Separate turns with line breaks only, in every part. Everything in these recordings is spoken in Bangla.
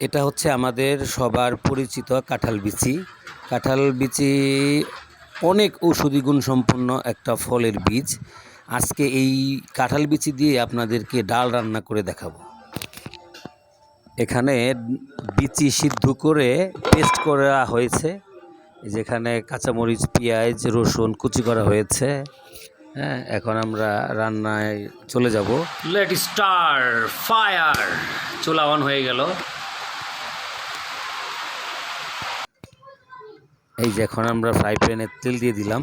এটা হচ্ছে আমাদের সবার পরিচিত কাঁঠাল বিচি। কাঁঠাল বিচি অনেক ঔষধি গুণ সম্পন্ন একটা ফলের বীজ। আজকে এই কাঁঠাল বিচি দিয়ে আপনাদেরকে ডাল রান্না করে দেখাবো। এখানে বিচি সিদ্ধ করে পেস্ট করা হয়েছে। যেখানে কাঁচামরিচ, পেঁয়াজ, রসুন কুচি করা হয়েছে। হ্যাঁ এখন আমরা রান্নায় চলে যাব। লেট স্টার ফায়ার চুলা অন হয়ে গেল। এই যে এখন আমরা ফ্রাই প্যানে তেল দিয়ে দিলাম।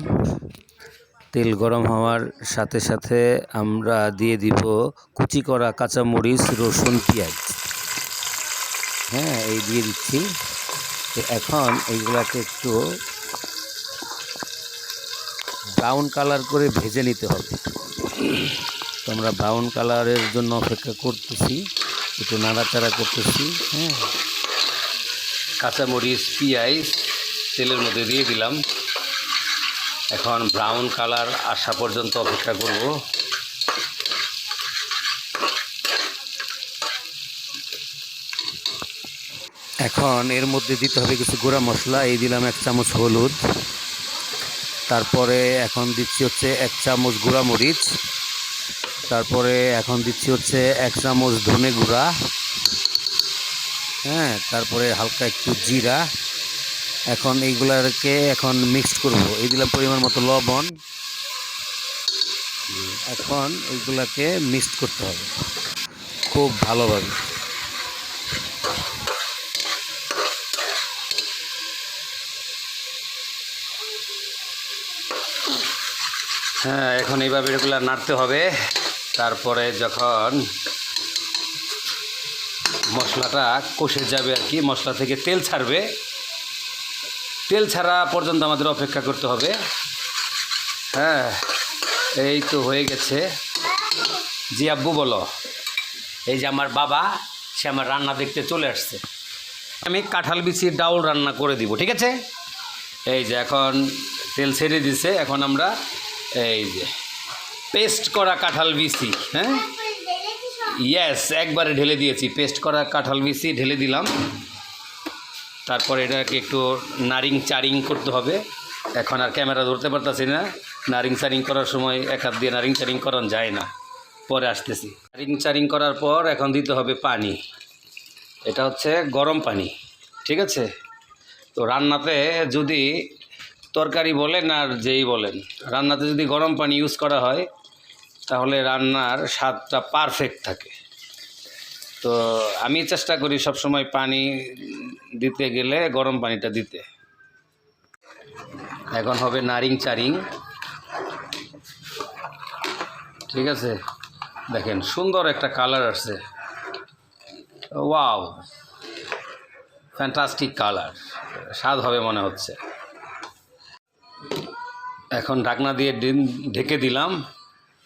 তেল গরম হওয়ার সাথে সাথে আমরা দিয়ে দিব কুচি করা কাঁচামরিচ, রসুন, পেঁয়াজ। হ্যাঁ এই দিয়ে দিচ্ছি। এখন এইগুলাকে একটু ব্রাউন কালার করে ভেজে নিতে হবে। তো আমরা ব্রাউন কালারের জন্য অপেক্ষা করতেছি, একটু নাড়াচাড়া করতেছি। হ্যাঁ কাঁচামরিচ, পেঁয়াজ তেলের মধ্যে দিয়ে দিলাম। এখন ব্রাউন কালার আসা পর্যন্ত অপেক্ষা করব। এখন এর মধ্যে দিতে হবে কিছু গুঁড়া মশলা। এই দিলাম এক চামচ হলুদ। তারপরে এখন দিচ্ছি হচ্ছে এক চামচ গুঁড়া মরিচ তারপরে এখন দিচ্ছি হচ্ছে এক চামচ ধনে গুঁড়া। হ্যাঁ তারপরে হালকা একটু জিরা। এখন এইগুলাকে এখন মিক্সড করব। এই দিলাম পরিমাণ মতো লবণ। এখন এইগুলাকে মিক্সড করতে হবে। খুব ভালোভাবে। হ্যাঁ এখন এইভাবে এগুলো নাড়তে হবে। তারপরে যখন মশলাটা কষে যাবে আর কি, মশলা থেকে তেল ছাড়বে তেল ছাড়া পর্যন্ত আমাদের অপেক্ষা করতে হবে। হ্যাঁ এই তো হয়ে গেছে। জি আব্বু বলো। এই যে আমার বাবা সে আমার রান্না দেখতে চলে আসছে। আমি কাঁঠাল বিচির ডাউল রান্না করে দিব ঠিক আছে? এই যে এখন তেল ছেড়ে দিছে এখন আমরা এই যে পেস্ট করা কাঁঠাল বিচি হ্যাঁ? ইয়েস একবারে ঢেলে দিয়েছি। পেস্ট করা কাঁঠাল বিচি ঢেলে দিলাম। তারপরে এটাকে একটু নারিং চারিং করতে হবে। এখন আর ক্যামেরা ধরতে পারতাছি না। নারিং চারিং করার সময় এক হাত দিয়ে নারিং চারিং করানো যায় না। পরে আসতেছি। নারিং চারিং করার পর এখন দিতে হবে পানি। এটা হচ্ছে গরম পানি, ঠিক আছে? তো রান্নাতে যদি তরকারি বলেন আর যেই বলেন, রান্নাতে যদি গরম পানি ইউজ করা হয়, তাহলে রান্নার স্বাদটা পারফেক্ট থাকে। তো আমি চেষ্টা করি সব সময় পানি দিতে গেলে গরম পানিটা দিতে। এখন হবে নারিং চারিং। ঠিক আছে? দেখেন, সুন্দর একটা কালার আসছে। ওয়াও! Fantastic colour. স্বাদ হবে মনে হচ্ছে। এখন ঢাকনা দিয়ে ঢেকে দিলাম।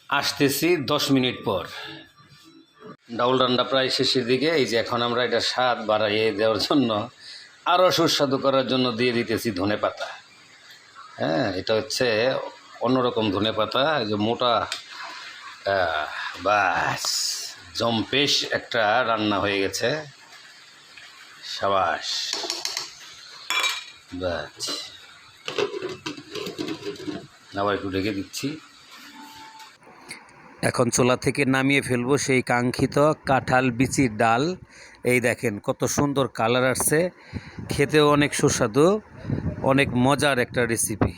আসতেছি দশ মিনিট পর। ডাউল রান্না প্রায় শেষের দিকে, এই যে এখন আমরা এটা স্বাদ বাড়াইয়ে দেওয়ার জন্য আরও সুস্বাদু করার জন্য দিয়ে দিতেছি ধনে পাতা। হ্যাঁ এটা হচ্ছে অন্যরকম ধনে পাতা যে মোটা বাস, জম্পেশ একটা রান্না হয়ে গেছে। সাবাস। বাস। আবার একটু ঢেকে দিচ্ছি। এখন চোলা থেকে নামিয়ে ফেলব সেই কাঙ্ক্ষিত কাঁঠাল বিচির ডাল। এই দেখেন, কত সুন্দর কালার আসছে। খেতেও অনেক সুস্বাদু, অনেক মজার একটা রেসিপি